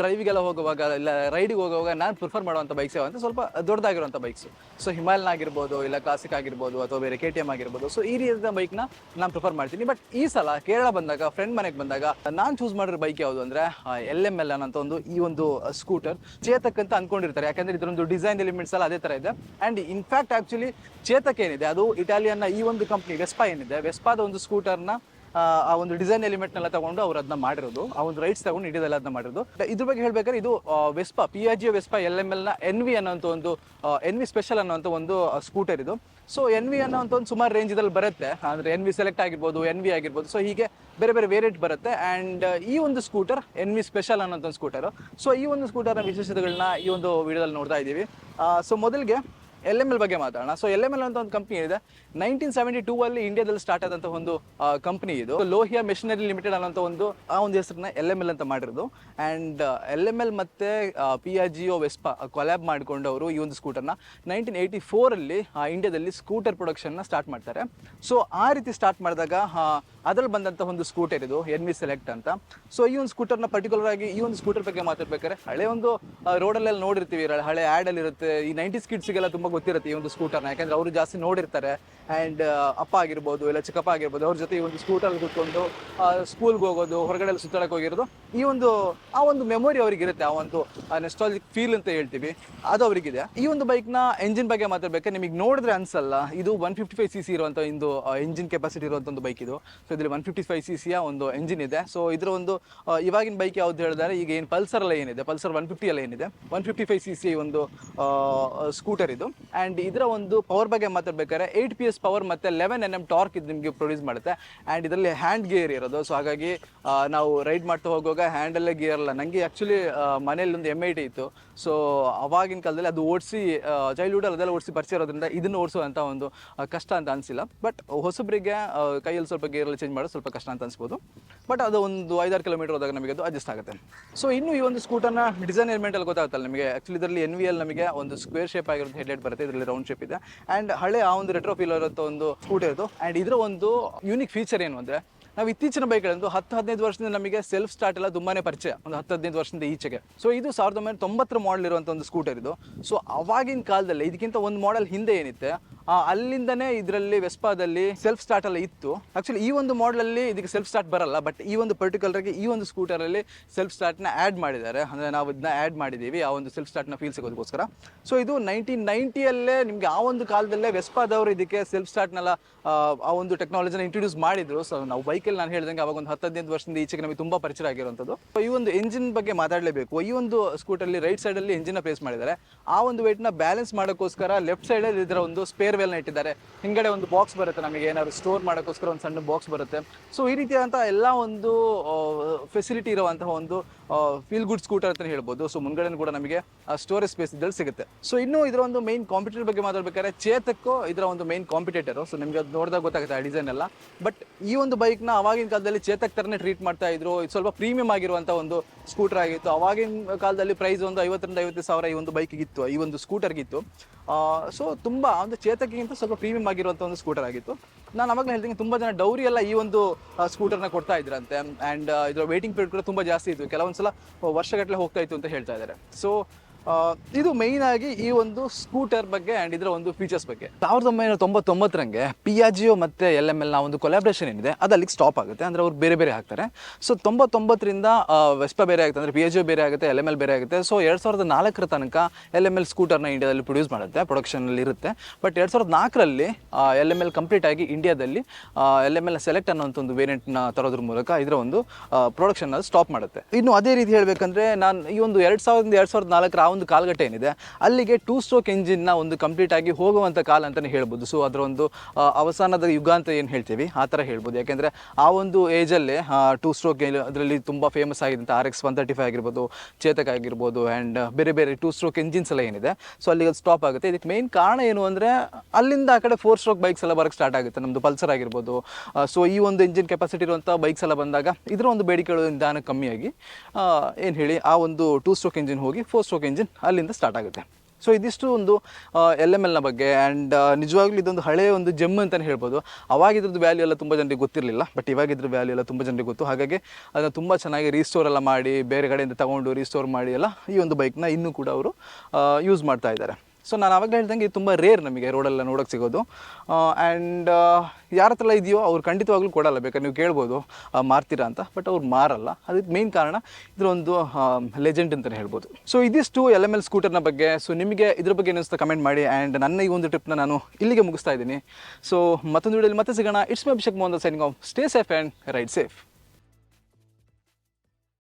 ಡ್ರೈವಿಗೆಲ್ಲ ಹೋಗುವಾಗ, ಇಲ್ಲ ರೈಡಿಗೆ ಹೋಗುವಾಗ ನಾನು ಪ್ರಿಫರ್ ಮಾಡುವಂಥ ಬೈಕ್ಸ್ ಯಾವ ಅಂತ ಸ್ವಲ್ಪ ದೊಡ್ಡದಾಗಿರುವಂಥ ಬೈಕ್ಸ್ ಸೊ ಹಿಮಾಲಯನ್ ಆಗಿರ್ಬೋದು, ಇಲ್ಲ ಕ್ಲಾಸಿಕ್ ಆಗಿರ್ಬೋದು, ಅಥವಾ ಬೇರೆ ಕೆ ಟಿ ಎಂ ಆಗಿರ್ಬೋದು. ಸೊ ಈ ರೀತಿಯ ಬೈಕ್ನ ನಾನು ಪ್ರಿಫರ್ ಮಾಡ್ತೀನಿ. ಬಟ್ ಈ ಸಲ ಕೇರಳ ಬಂದಾಗ ಫ್ರೆಂಡ್ ಮನೆಗೆ ಬಂದಾಗ, ನಾನು ಚೂಸ್ ಮಾಡಿರೋ ಬೈಕ್ ಯಾವುದು ಅಂದರೆ ಎಲ್ ಎಂ ಎಲ್ ಅಂತ ಒಂದು, ಈ ಒಂದು ಸ್ಕೂಟರ್ ಚೇತಕ್ ಅಂತ ಅನ್ಕೊಂಡಿರ್ತಾರೆ. ಯಾಕಂದ್ರೆ ಇದರೊಂದು ಡಿಸೈನ್ ಎಲಿಮೆಂಟ್ಸ್ ಎಲ್ಲ ಅದೇ ಥರ ಇದೆ. ಆ್ಯಂಡ್ ಇನ್ಫ್ಯಾಕ್ಟ್ ಆ್ಯಕ್ಚುಲಿ ಚೇತಕ್ ಏನಿದೆ, ಅದು ಇಟಾಲಿಯನ್ನ ಈ ಒಂದು ಕಂಪ್ನಿ ವೆಸ್ಪಾ ಏನಿದೆ. ವೆಸ್ಪಾದ ಒಂದು ಸ್ಕೂಟರ್ನ ಆ ಒಂದು ಡಿಸೈನ್ ಎಲಿಮೆಂಟ್ನೆಲ್ಲ ತಗೊಂಡು ಅವ್ರು ಅದನ್ನ ಮಾಡಿರೋದು. ಆ ಒಂದು ರೈಟ್ಸ್ ತಗೊಂಡು ಇಂಡಿಯಾದಲ್ಲಿ ಅದನ್ನ ಮಾಡಿರೋದು. ಇದ್ರ ಬಗ್ಗೆ ಹೇಳ್ಬೇಕಾದ್ರೆ ಇದು Vespa P R G Vespa L M ಎಲ್ನ N V ಅನ್ನೋಂಥ ಒಂದು ಎನ್ ವಿ ಸ್ಪೆಷಲ್ ಅನ್ನೋಂಥ ಒಂದು ಸ್ಕೂಟರ್ ಇದು. ಸೊ ಎನ್ ವಿ ಅನ್ನೋಂಥ ಒಂದು ಸುಮಾರು ರೇಂಜ್ ಇದ್ರಲ್ಲಿ ಬರುತ್ತೆ. ಅಂದರೆ ಎನ್ ವಿ ಸೆಲೆಕ್ಟ್ ಆಗಿರ್ಬೋದು ಎನ್ ವಿ ಆಗಿರ್ಬೋದು. ಸೊ ಹೀಗೆ ಬೇರೆ ಬೇರೆ ವೇರಿಯಂಟ್ ಬರುತ್ತೆ. ಆ್ಯಂಡ್ ಈ ಒಂದು ಸ್ಕೂಟರ್ ಎನ್ ವಿ ಸ್ಪೆಷಲ್ ಅನ್ನೋಂಥ ಒಂದು ಸ್ಕೂಟರ್ ಸೊ ಈ ಒಂದು ಸ್ಕೂಟರ್ನ ವಿಶೇಷತೆಗಳನ್ನ ಈ ಒಂದು ವಿಡಿಯೋದಲ್ಲಿ ನೋಡ್ತಾ ಇದ್ದೀವಿ. ಸೊ ಮೊದಲಿಗೆ ಎಲ್ ಎಂ ಎಲ್ ಬಗ್ಗೆ ಮಾತಾಡೋಣ. ಸೊ ಎಲ್ ಎಂ ಎಲ್ ಅಂತ ಒಂದು ಕಂಪ್ನಿ ಇದೆ. ನೈನ್ಟೀನ್ ಸೆವೆಂಟಿ ಟೂ ಅಲ್ಲಿ ಇಂಡಿಯಾದಲ್ಲಿ ಸ್ಟಾರ್ಟ್ ಆದಂಥ ಒಂದು ಕಂಪ್ನಿ ಇದು. ಲೋಹಿಯಾ ಮೆಷಿನರಿ ಲಿಮಿಟೆಡ್ ಅನ್ನೋಂಥ ಒಂದು, ಆ ಒಂದು ಹೆಸರನ್ನ ಎಲ್ ಎಂ ಎಲ್ ಅಂತ ಮಾಡಿರೋದು. ಆ್ಯಂಡ್ ಎಲ್ ಎಂ ಎಲ್ ಮತ್ತೆ P R G O Vespa collab ಮಾಡಿಕೊಂಡು ಅವರು ಈ ಒಂದು ಸ್ಕೂಟರ್ನ ನೈನ್ಟೀನ್ ಏಯ್ಟಿ ಫೋರಲ್ಲಿ ಇಂಡಿಯಾದಲ್ಲಿ ಸ್ಕೂಟರ್ ಪ್ರೊಡಕ್ಷನ್ನ ಸ್ಟಾರ್ಟ್ ಮಾಡ್ತಾರೆ. ಸೊ ಆ ರೀತಿ ಸ್ಟಾರ್ಟ್ ಮಾಡಿದಾಗ ಅದ್ರಲ್ಲಿ ಬಂದಂಥ ಒಂದು ಸ್ಕೂಟರ್ ಇದು ಎನ್ ವಿ ಸೆಲೆಕ್ಟ್ ಅಂತ. ಸೊ ಈ ಒಂದು ಸ್ಕೂಟರ್ನ ಪರ್ಟಿಕ್ಯುಲರ್ ಆಗಿ ಈ ಒಂದು ಸ್ಕೂಟರ್ ಬಗ್ಗೆ ಮಾತಾಡ್ಬೇಕಾದ್ರೆ ಹಳೆ ಒಂದು ರೋಡಲ್ಲೆಲ್ಲ ನೋಡಿರ್ತೀವಿ. ಹಳೆ ಆ್ಯಡಲ್ಲಿ ಇರುತ್ತೆ ಈ ನೈಂಟಿ ಕಿಡ್ಸ್ಗೆಲ್ಲ ತುಂಬ ಗೊತ್ತಿರುತ್ತೆ ಈ ಒಂದು ಸ್ಕೂಟರ್ನ ಯಾಕಂದ್ರೆ ಅವರು ಜಾಸ್ತಿ ನೋಡಿರ್ತಾರೆ ಆ್ಯಂಡ್ ಅಪ್ಪ ಆಗಿರ್ಬೋದು ಇಲ್ಲ ಚಿಕ್ಕಪ್ಪ ಆಗಿರ್ಬೋದು, ಅವ್ರ ಜೊತೆ ಈ ಒಂದು ಸ್ಕೂಟರ್ ಕುತ್ಕೊಂಡು ಸ್ಕೂಲ್ಗೆ ಹೋಗೋದು ಹೊರಗಡೆ ಸುತ್ತಾಡಕ್ಕೆ ಹೋಗಿರೋದು, ಈ ಒಂದು, ಆ ಒಂದು ಮೆಮೊರಿ ಅವರಿಗಿರುತ್ತೆ, ಆ ಒಂದು ನೆಸ್ಟಾಲಜಿಕ್ ಫೀಲ್ ಅಂತ ಹೇಳ್ತೀವಿ. ಅದು ಅವರಿಗಿದೆ. ಈ ಒಂದು ಬೈಕ್ನ ಎಂಜಿನ್ ಬಗ್ಗೆ ಮಾತಾಡ್ಬೇಕಾದ್ರೆ ನಿಮಗೆ ನೋಡಿದ್ರೆ ಅನ್ಸಲ್ಲ, ಇದು one fifty five C C ಇರುವಂಥ ಒಂದು ಎಂಜಿನ್ ಕೆಪಾಸಿಟಿ ಇರುವಂಥ ಒಂದು ಬೈಕ್ ಇದು. ಸೊ ಇದರಲ್ಲಿ ಒನ್ ಫಿಫ್ಟಿ ಫೈವ್ ಸಿ ಸಿಯ ಒಂದು ಎಂಜಿನ್ ಇದೆ. ಸೊ ಇದರ ಒಂದು ಇವಾಗಿನ ಬೈಕ್ ಯಾವ್ದು ಹೇಳಿದ್ರೆ, ಈಗ ಏನು ಪಲ್ಸರ್ ಎಲ್ಲ ಏನಿದೆ ಪಲ್ಸರ್ ಒನ್ ಫಿಫ್ಟಿ ಎಲ್ಲ ಏನಿದೆ. One fifty five C C ಒಂದು ಸ್ಕೂಟರ್ ಇದು. ಆ್ಯಂಡ್ ಇದರ ಒಂದು ಪವರ್ ಬಗ್ಗೆ ಮಾತಾಡ್ಬೇಕಾದ್ರೆ ಏಯ್ಟ್ ಪಿ ಎಸ್ ಪವರ್ ಮತ್ತು ಲೆವೆನ್ ಎನ್ ಎಂ ಟಾರ್ಕ್ ಇದು ನಿಮಗೆ ಪ್ರೊಡ್ಯೂಸ್ ಮಾಡುತ್ತೆ. ಆ್ಯಂಡ್ ಇದರಲ್ಲಿ ಹ್ಯಾಂಡ್ ಗೇರ್ ಇರೋದು. ಸೊ ಹಾಗಾಗಿ ನಾವು ರೈಡ್ ಮಾಡ್ತಾ ಹೋಗುವಾಗ ಹ್ಯಾಂಡಲ್ಲೇ ಗೇರ್ ಅಲ್ಲ. ನನಗೆ ಆ್ಯಕ್ಚುಲಿ ಮನೇಲಿ ಒಂದು ಎಂ ಐ ಟಿ ಇತ್ತು. ಸೊ ಅವಾಗಿನ ಕಾಲದಲ್ಲಿ ಅದು ಓಡಿಸಿ ಚೈಲ್ಡ್ಹುಡಲ್ಲಿ ಅದೆಲ್ಲ ಓಡಿಸಿ ಪರಿಚಯ ಇರೋದ್ರಿಂದ ಇದನ್ನು ಓಡಿಸುವಂಥ ಒಂದು ಕಷ್ಟ ಅಂತ ಅನಿಸಿಲ್ಲ. ಬಟ್ ಹೊಸಬರಿಗೆ ಕೈಯಲ್ಲಿ ಸ್ವಲ್ಪ ಗೇರಲ್ಲಿ ಚೇಂಜ್ ಮಾಡೋದು ಸ್ವಲ್ಪ ಕಷ್ಟ ಅಂತ ಅನ್ಸ್ಬೋದು. ಬಟ್ ಅದು ಒಂದು ಐದಾರು ಕಿಲೋಮೀಟರ್ ಹೋದಾಗ ನಮಗೆ ಅದು ಅಡ್ಜಸ್ಟ್ ಆಗುತ್ತೆ. ಸೊ ಇನ್ನು ಈ ಒಂದು ಸ್ಕೂಟರ್ನ ಡಿಸೈನ್ ಎಲಿಮೆಂಟಲ್ಲಿ ಗೊತ್ತಾಗುತ್ತಲ್ಲ ನಿಮಗೆ? ಆ್ಯಕ್ಚುಲಿ ಇದರಲ್ಲಿ ಎನ್ ವಿ ಎಲ್ ನಮಗೆ ಒಂದು ಸ್ಕ್ವೇರ್ ಶೇಪ್ ಆಗಿರೋ ಹೆಡ್ಲೈಟ್ ಬರುತ್ತೆ. ಇದರಲ್ಲಿ ರೌಂಡ್ ಶೇಪ್ ಇದೆ. ಆ್ಯಂಡ್ ಹಳೆ ಆ ಒಂದು ರೆಟ್ರೋ ಫೀಲ್ ಇರುವಂಥ ಒಂದು ಸ್ಕೂಟರ್ ಇದು. ಆ್ಯಂಡ್ ಇದರ ಒಂದು ಯೂನಿಕ್ ಫೀಚರ್ ಏನು ಅಂದರೆ, ನಾವು ಇತ್ತೀಚಿನ ಬೈಕ್ಗಳಂದು ಹತ್ತು, ಹದಿನೈದು ವರ್ಷದಿಂದ ನಮಗೆ ಸೆಲ್ಫ್ ಸ್ಟಾರ್ಟ್ ಎಲ್ಲ ತುಂಬಾನೇ ಪರಿಚಯ. ಒಂದು ಹತ್ತು, ಹದಿನೈದು ವರ್ಷದಿಂದ ಈಚೆಗೆ. ಸೊ ಇದು ಸಾವಿರದ ಒಂಬೈನೂರ ತೊಂಬತ್ತರ ಮಾಡಲ್ ಇರುವಂಥ ಒಂದು ಸ್ಕೂಟರ್ ಇದು. ಸೊ ಅವಾಗಿನ ಕಾಲದಲ್ಲಿ, ಇದಕ್ಕಿಂತ ಒಂದು ಮಾಡೆಲ್ ಹಿಂದೆ ಏನಿತ್ತೆ ಅಲ್ಲಿಂದನೇ ಇದರಲ್ಲಿ ವೆಸ್ಪಾದಲ್ಲಿ ಸೆಲ್ಫ್ ಸ್ಟಾರ್ಟ್ ಎಲ್ಲ ಇತ್ತು. ಆಕ್ಚುಲಿ ಈ ಒಂದು ಮಾಡಲಲ್ಲಿ ಇದಕ್ಕೆ ಸೆಲ್ಫ್ ಸ್ಟಾರ್ಟ್ ಬರಲ್ಲ ಬಟ್ ಈ ಒಂದು ಪರ್ಟಿಕ್ಯುಲರ್ ಆಗಿ ಈ ಒಂದು ಸ್ಕೂಟರಲ್ಲಿ ಸೆಲ್ಫ್ ಸ್ಟಾರ್ಟ್ನ ಆ್ಯಡ್ ಮಾಡಿದ್ದಾರೆ. ಅಂದರೆ ನಾವು ಇದನ್ನ ಆ್ಯಡ್ ಮಾಡಿದ್ದೀವಿ, ಆ ಒಂದು ಸೆಲ್ಫ್ ಸ್ಟಾರ್ಟ್ನ ಫೀಲ್ ಸಿಗೋದಕ್ಕೋಸ್ಕರ. ಸೊ ಇದು ನೈನ್ಟೀನ್ ನೈಂಟಿಯಲ್ಲೇ ನಿಮಗೆ ಆ ಒಂದು ಕಾಲದಲ್ಲೇ ವೆಸ್ಪಾದವರು ಇದಕ್ಕೆ ಸೆಲ್ಫ್ ಸ್ಟಾರ್ಟ್ನೆಲ್ಲ ಆ ಒಂದು ಟೆಕ್ನಾಲಜಿನ ಇಂಟ್ರೊಡ್ಯೂಸ್ ಮಾಡಿದ್ರು. ಸೊ ನಾವು ಬೈಕಲ್ಲಿ ನಾನು ಹೇಳಿದಂಗೆ ಅವಾಗ ಒಂದು ಹತ್ತು ಹದಿನೈದು ವರ್ಷದಿಂದ ಈಚೆಗೆ ನಮಗೆ ತುಂಬ ಪರಿಚಯ ಆಗಿರುವಂಥದ್ದು. ಈ ಒಂದು ಎಂಜಿನ್ ಬಗ್ಗೆ ಮಾತಾಡಲೇಬೇಕು. ಈ ಒಂದು ಸ್ಕೂಟರ್ಲಿ ರೈಟ್ ಸೈಡಲ್ಲಿ ಎಂಜಿನ್ನ ಪ್ಲೇಸ್ ಮಾಡಿದ್ದಾರೆ. ಆ ಒಂದು ವೆಯ್ಟ್ನ ಬ್ಯಾಲೆನ್ಸ್ ಮಾಡೋಕ್ಕೋಸ್ಕರ ಲೆಫ್ಟ್ ಸೈಡಲ್ಲಿ ಇದರ ಒಂದು ಸ್ಪೇರ್ ವೆಲ್ನ ಇಟ್ಟಿದ್ದಾರೆ ಹಿಂಗಡೆ ಒಂದು ಬಾಕ್ಸ್ ಬರುತ್ತೆ ನಮಗೆ, ಏನಾದ್ರು ಸ್ಟೋರ್ ಮಾಡೋಕ್ಕೋಸ್ಕರ ಒಂದು ಸಣ್ಣ ಬಾಕ್ಸ್ ಬರುತ್ತೆ. ಸೊ ಈ ರೀತಿಯಾದಂಥ ಎಲ್ಲ ಒಂದು ಫೆಸಿಲಿಟಿ ಇರುವಂತಹ ಒಂದು ಫೀಲ್ ಗುಡ್ ಸ್ಕೂಟರ್ ಅಂತ ಹೇಳ್ಬೋದು. ಸೊ ಮುಂಗಡೆ ಕೂಡ ನಮಗೆ ಸ್ಟೋರೇಜ್ ಸ್ಪೇಸ್ ಇದ್ದಲ್ಲಿ ಸಿಗುತ್ತೆ. ಸೊ ಇನ್ನು ಇದರ ಒಂದು ಮೈನ್ ಕಾಂಪಿಟೇಟರ್ ಬಗ್ಗೆ ಮಾತಾಡ್ಬೇಕಾದ್ರೆ ಚೇತಕ್ಕೂ ಇದರ ಒಂದು ಮೈನ್ ಕಾಂಪಿಟೇಟರು ಸೊ ನಿಮಗೆ ಅದು ನೋಡಿದಾಗ ಗೊತ್ತಾಗುತ್ತೆ ಆ ಡಿಸೈನ್ ಎಲ್ಲ. ಬಟ್ ಈ ಒಂದು ಬೈಕ್ನ ಅವಾಗಿನ ಕಾಲದಲ್ಲಿ ಚೇತಕ್ ಥರನೇ ಟ್ರೀಟ್ ಮಾಡ್ತಾ ಇದ್ರು. ಇದು ಸ್ವಲ್ಪ ಪ್ರೀಮಿಯಂ ಆಗಿರುವಂಥ ಒಂದು ಸ್ಕೂಟರ್ ಆಗಿತ್ತು. ಅವಾಗಿನ ಕಾಲದಲ್ಲಿ ಪ್ರೈಸ್ ಒಂದು ಐವತ್ತರಿಂದ ಐವತ್ತು ಸಾವಿರ ಈ ಒಂದು ಬೈಕಿಗಿತ್ತು ಈ ಒಂದು ಸ್ಕೂಟರ್ಗಿತ್ತು ಸೊ ತುಂಬ ಒಂದು ಚೇತಕ್ಕಿಂತ ಸ್ವಲ್ಪ ಪ್ರೀಮಿಯಂ ಆಗಿರುವಂಥ ಒಂದು ಸ್ಕೂಟರ್ ಆಗಿತ್ತು. ನಾನು ಅವಾಗಲೇ ಹೇಳ್ತೀನಿ ತುಂಬ ಜನ ಡೌರಿ ಎಲ್ಲ ಈ ಒಂದು ಸ್ಕೂಟರ್ನ ಕೊಡ್ತಾ ಇದ್ರಂತೆ. ಆ್ಯಂಡ್ ಇದರ ವೇಟಿಂಗ್ ಪೀರಿಯಡ್ ಕೂಡ ತುಂಬ ಜಾಸ್ತಿ ಇತ್ತು ಕೆಲವೊಂದ್ಸಲ ವರ್ಷಗಟ್ಟಲೆ ಹೋಗ್ತಾ ಇತ್ತು ಅಂತ ಹೇಳ್ತಾ ಇದ್ದಾರೆ. ಸೊ ಇದು ಮೈನ್ ಆಗಿ ಈ ಒಂದು ಸ್ಕೂಟರ್ ಬಗ್ಗೆ ಆ್ಯಂಡ್ ಇದರ ಒಂದು ಫೀಚರ್ಸ್ ಬಗ್ಗೆ. ಸಾವಿರದ ಒಂಬೈನೂರ ತೊಂಬತ್ತೊಂಬತ್ತರಂಗೆ ಪಿಯಾಜಿಯೋ ಮತ್ತು ಎಲ್ ಎಂ ಎಲ್ನ ಒಂದು ಕೊಲಾಬ್ರೇಷನ್ ಏನಿದೆ ಅದು ಅಲ್ಲಿಗೆ ಸ್ಟಾಪ್ ಆಗುತ್ತೆ. ಅಂದರೆ ಅವ್ರು ಬೇರೆ ಬೇರೆ ಹಾಕ್ತಾರೆ. ಸೊ ತೊಂಬತ್ತೊಂಬತ್ತರಿಂದ ವೆಸ್ಪಾ ಬೇರೆ ಆಗುತ್ತೆ. ಅಂದರೆ ಪಿಯಾಜಿಯೋ ಬೇರೆ ಆಗುತ್ತೆ ಎಲ್ ಎಂ ಎಲ್ ಬೇರೆ ಆಗುತ್ತೆ. ಸೊ ಎರಡು ಸಾವಿರದ ನಾಲ್ಕರ ತನಕ ಎಲ್ ಎಂ ಎಲ್ ಸ್ಕೂಟರ್ನ ಇಂಡಿಯಾದಲ್ಲಿ ಪ್ರೊಡ್ಯೂಸ್ ಮಾಡುತ್ತೆ ಪ್ರೊಡಕ್ಷನಲ್ಲಿ ಇರುತ್ತೆ. ಬಟ್ ಎರಡು ಸಾವಿರದ ನಾಲ್ಕರಲ್ಲಿ ಎಲ್ ಎಂ ಎಲ್ ಕಂಪ್ಲೀಟ್ ಆಗಿ ಇಂಡಿಯಾದಲ್ಲಿ ಎಲ್ ಎಂ ಎಲ್ ಸೆಲೆಕ್ಟ್ ಅನ್ನೋಂಥ ಒಂದು ವೇರಿಯಂಟ್ನ ತರೋದ್ರ ಮೂಲಕ ಇದರ ಒಂದು ಪ್ರೊಡಕ್ಷನ್ ಸ್ಟಾಪ್ ಮಾಡುತ್ತೆ. ಇನ್ನು ಅದೇ ರೀತಿ ಹೇಳಬೇಕಂದ್ರೆ, ನಾನು ಈ ಒಂದು ಎರಡು ಸಾವಿರದ ಎರಡು ಸಾವಿರದ ನಾಲ್ಕರ ಒಂದು ಕಾಲಘಟ್ಟ ಏನಿದೆ, ಅಲ್ಲಿಗೆ ಟೂ ಸ್ಟ್ರೋಕ್ ಎಂಜಿನ್ನ ಒಂದು ಕಂಪ್ಲೀಟ್ ಆಗಿ ಹೋಗುವಂಥ ಕಾಲ ಅಂತಲೇ ಹೇಳ್ಬೋದು. ಸೊ ಅದರ ಒಂದು ಅವಸಾನದ ಯುಗ ಅಂತ ಏನು ಹೇಳ್ತೀವಿ? ಆ ಥರ ಹೇಳ್ಬೋದು. ಯಾಕೆಂದರೆ ಆ ಒಂದು ಏಜಲ್ಲೇ ಟೂ ಸ್ಟ್ರೋಕ್ ಅದರಲ್ಲಿ ತುಂಬ famous ಆಗಿದ್ದಂಥ R X one thirty five ಆಗಿರ್ಬೋದು, ಚೇತಕ್ ಆಗಿರ್ಬೋದು ಆ್ಯಂಡ್ ಬೇರೆ ಬೇರೆ ಟೂ ಸ್ಟ್ರೋಕ್ ಎಂಜಿನ್ಸ್ ಎಲ್ಲ ಏನಿದೆ. ಸೊ ಅಲ್ಲಿಗೆ ಸ್ಟಾಪ್ ಆಗುತ್ತೆ. ಇದಕ್ಕೆ ಮೇನ್ ಕಾರಣ ಏನು ಅಂದರೆ, ಅಲ್ಲಿಂದ ಆ ಕಡೆ ಫೋರ್ ಸ್ಟ್ರೋಕ್ ಬೈಕ್ಸ್ ಎಲ್ಲ ಬರೋಕ್ಕೆ ಸ್ಟಾರ್ಟ್ ಆಗುತ್ತೆ. ನಮ್ಮದು ಪಲ್ಸರ್ ಆಗಿರ್ಬೋದು. ಸೊ ಈ ಒಂದು ಇಂಜಿನ್ ಕೆಪಾಸಿಟಿ ಇರುವಂಥ ಬೈಕ್ಸ್ ಎಲ್ಲ ಬಂದಾಗ ಇದರ ಒಂದು ಬೇಡಿಕೆಗಳು ನಿಧಾನ ಕಮ್ಮಿಯಾಗಿ ಏನು ಹೇಳಿ, ಆ ಒಂದು ಟೂ ಸ್ಟ್ರೋಕ್ ಎಂಜಿನ್ ಹೋಗಿ ಫೋರ್ ಸ್ಟ್ರೋಕ್ ಎಂಜಿನ್ ಅಲ್ಲಿಂದ ಸ್ಟಾರ್ಟ್ ಆಗುತ್ತೆ. ಸೊ ಇದಿಷ್ಟು ಒಂದು ಎಲ್ ಎಂ ಎಲ್ನ ಬಗ್ಗೆ ಆ್ಯಂಡ್ ನಿಜವಾಗ್ಲೂ ಇದೊಂದು ಹಳೆಯ ಒಂದು ಜೆಮ್ ಅಂತಲೇ ಹೇಳ್ಬೋದು. ಅವಾಗ ಇದ್ರದ್ದು ವ್ಯಾಲ್ಯೂ ಎಲ್ಲ ತುಂಬ ಜನರಿಗೆ ಗೊತ್ತಿರಲಿಲ್ಲ ಬಟ್ ಇವಾಗ ಇದ್ರ ವ್ಯಾಲ್ಯೂ ಎಲ್ಲ ತುಂಬ ಜನರಿಗೆ ಗೊತ್ತು. ಹಾಗಾಗಿ ಅದನ್ನು ತುಂಬ ಚೆನ್ನಾಗಿ ರೀಸ್ಟೋರ್ ಎಲ್ಲ ಮಾಡಿ, ಬೇರೆ ಕಡೆಯಿಂದ ತೊಗೊಂಡು ರೀಸ್ಟೋರ್ ಮಾಡಿ ಎಲ್ಲ ಈ ಒಂದು ಬೈಕ್ನ ಇನ್ನೂ ಕೂಡ ಅವರು ಯೂಸ್ ಮಾಡ್ತಾ ಇದ್ದಾರೆ. ಸೊ ನಾನು ಆವಾಗಲೇ ಹೇಳ್ದಂಗೆ ಇದು ತುಂಬ ರೇರ್ ನಮಗೆ ರೋಡೆಲ್ಲ ನೋಡೋಕ್ಕೆ ಸಿಗೋದು. ಆ್ಯಂಡ್ ಯಾರ ಹತ್ರ ಇದೆಯೋ ಅವ್ರು ಖಂಡಿತವಾಗ್ಲೂ ಕೊಡಲ್ಲ. ಬೇಕಾದ್ರೆ ನೀವು ಕೇಳ್ಬೋದು ಮಾರ್ತೀರಾ ಅಂತ. ಬಟ್ ಅವ್ರು ಮಾರಲ್ಲ. ಅದಕ್ಕೆ ಮೇನ್ ಕಾರಣ ಇದ್ರ ಒಂದು ಲೆಜೆಂಡ್ ಅಂತಲೇ ಹೇಳ್ಬೋದು. ಸೊ ಇದಿಷ್ಟು ಎಲ್ ಎಂ ಎಲ್ ಸ್ಕೂಟರ್ನ ಬಗ್ಗೆ. ಸೊ ನಿಮಗೆ ಇದ್ರ ಬಗ್ಗೆ ಏನಿಸ್ತಾ ಕಮೆಂಟ್ ಮಾಡಿ. ಆ್ಯಂಡ್ ನನ್ನ ಈ ಒಂದು ಟ್ರಿಪ್ನ ನಾನು ಇಲ್ಲಿಗೆ ಮುಗಿಸ್ತಾ ಇದ್ದೀನಿ. ಸೊ ಮತ್ತೊಂದು ವಿಡಿಯೋಲಿ ಮತ್ತೆ ಸಿಗೋಣ. It's my Abhishek Mohan signing off stay safe and ride safe